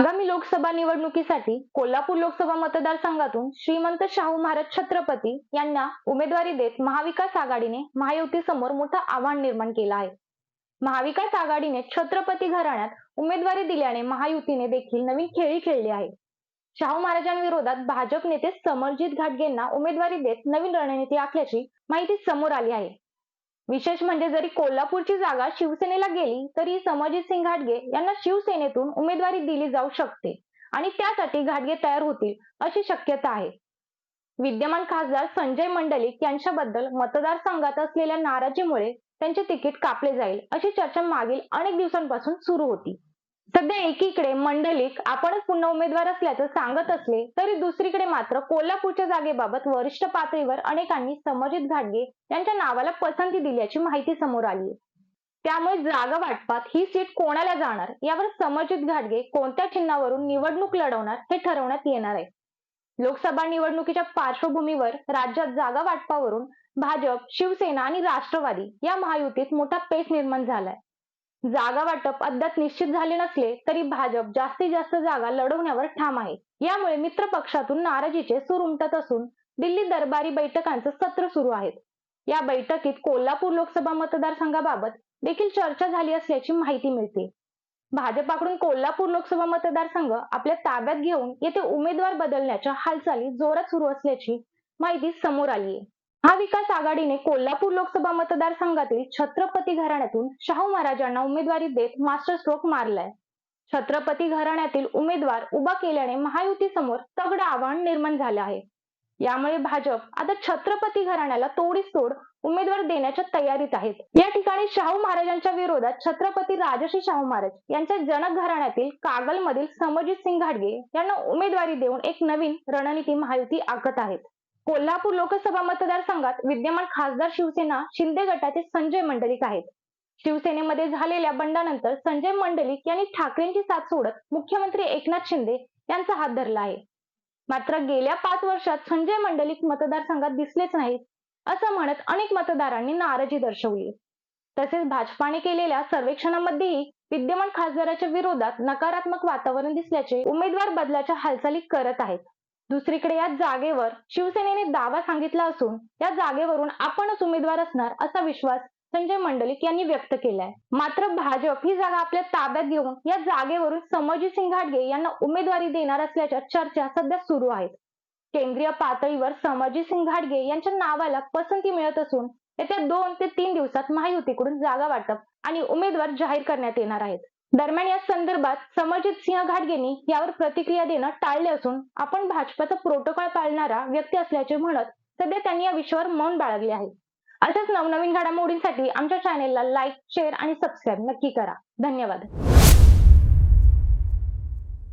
आगामी लोकसभा निवडणुकीसाठी कोल्हापूर लोकसभा मतदारसंघातून श्रीमंत शाहू महाराज छत्रपती यांना उमेदवारी देत महाविकास आघाडीने महायुतीसमोर मोठं आव्हान निर्माण केलं आहे. महाविकास आघाडीने छत्रपती घराण्यात उमेदवारी दिल्याने महायुतीने देखील नवीन खेळी खेळली आहे. शाहू महाराजांविरोधात भाजप नेते समरजित घाटगेंना उमेदवारी देत नवीन रणनीती आखल्याची माहिती समोर आली आहे. विशेष म्हणजे जरी कोल्हापूरची जागा शिवसेनेला गेली तरी समजित सिंग घाटगे यांना शिवसेनेतून उमेदवारी दिली जाऊ शकते आणि त्यासाठी घाटगे तयार होतील अशी शक्यता आहे. विद्यमान खासदार संजय मंडलिक यांच्याबद्दल मतदारसंघात असलेल्या नाराजीमुळे त्यांचे तिकीट कापले जाईल अशी चर्चा मागील अनेक दिवसांपासून सुरू होती. सध्या एकीकडे मंडलिक आपणच पुन्हा उमेदवार असल्याचं सांगत असले तरी दुसरीकडे मात्र कोल्हापूरच्या जागेबाबत वरिष्ठ पातळीवर अनेकांनी समजित घाटगे यांच्या नावाला पसंती दिल्याची माहिती समोर आली त्यामुळे जागा वाटपात ही सीट कोणाला जाणार? यावर समजित घाटगे कोणत्या चिन्हावरून निवडणूक लढवणार हे ठरवण्यात येणार आहे. लोकसभा निवडणुकीच्या पार्श्वभूमीवर राज्यात जागा वाटपावरून भाजप शिवसेना आणि राष्ट्रवादी या महायुतीत मोठा पेच निर्माण झालाय. जागा वाटप अद्याप निश्चित झाले नसले तरी भाजप जास्तीत जास्त जागा लढवण्यावर ठाम आहे. यामुळे मित्र पक्षातून नाराजीचे सूर उमटत असून दिल्ली दरबारी बैठकांचं सत्र सुरू आहेत. या बैठकीत कोल्हापूर लोकसभा मतदारसंघाबाबत देखील चर्चा झाली असल्याची माहिती मिळते. भाजपाकडून कोल्हापूर लोकसभा मतदारसंघ आपल्या ताब्यात घेऊन येथे उमेदवार बदलण्याच्या हालचाली जोरात सुरू असल्याची माहिती समोर आली आहे महाविकास आघाडीने कोल्हापूर लोकसभा मतदारसंघातील छत्रपती घराण्यातून शाहू महाराजांना उमेदवारी देत मास्टर स्ट्रोक मारलाय. छत्रपती घराण्यातील उमेदवार उभा केल्याने महायुती समोर तगड आव्हान निर्माण झालं आहे. यामुळे भाजप आता छत्रपती घराण्याला तोडीस तोड उमेदवार देण्याच्या तयारीत आहेत. या ठिकाणी शाहू महाराजांच्या विरोधात छत्रपती राजश्री शाहू महाराज यांच्या जनक घराण्यातील कागलमधील समजित सिंग घाडगे यांना उमेदवारी देऊन एक नवीन रणनीती महायुती आखत आहेत. कोल्हापूर लोकसभा मतदारसंघात विद्यमान खासदार शिवसेना शिंदे गटाचे संजय मंडलिक आहेत. शिवसेनेमध्ये झालेल्या बंडानंतर संजय मंडलिक यांनी ठाकरेंची साथ सोडत मुख्यमंत्री एकनाथ शिंदे यांचा हात धरला आहे. मात्र गेल्या पाच वर्षात संजय मंडलिक मतदारसंघात दिसलेच नाहीत असं म्हणत अनेक मतदारांनी नाराजी दर्शवली. तसेच भाजपाने केलेल्या सर्वेक्षणामध्येही विद्यमान खासदाराच्या विरोधात नकारात्मक वातावरण दिसल्याचे उमेदवार बदलाच्या हालचाली करत आहेत. दुसरीकडे या जागेवर शिवसेनेने दावा सांगितला असून या जागेवरून आपणच उमेदवार असणार असा विश्वास संजय मंडलिक यांनी व्यक्त केलाय. मात्र भाजप ही जागा आपल्या ताब्यात घेऊन या जागेवरून समरजित सिंग घाटगे यांना उमेदवारी देणार असल्याच्या चर्चा सध्या सुरू आहेत. केंद्रीय पातळीवर समरजित सिंग घाटगे यांच्या नावाला पसंती मिळत असून येत्या दोन ते तीन दिवसात महायुतीकडून जागा वाटप आणि उमेदवार जाहीर करण्यात येणार आहेत. दरम्यान या संदर्भात समरजित सिंह घाटगेंनी यावर प्रतिक्रिया देणं टाळले असून आपण भाजपाचा प्रोटोकॉल पाळणारा व्यक्ती असल्याचे म्हणत सध्या त्यांनी या विषयावर मौन बाळगले आहे. अशाच नवनवीन घडामोडींसाठी आमच्या चॅनेलला लाईक शेअर आणि सबस्क्राईब नक्की करा. धन्यवाद.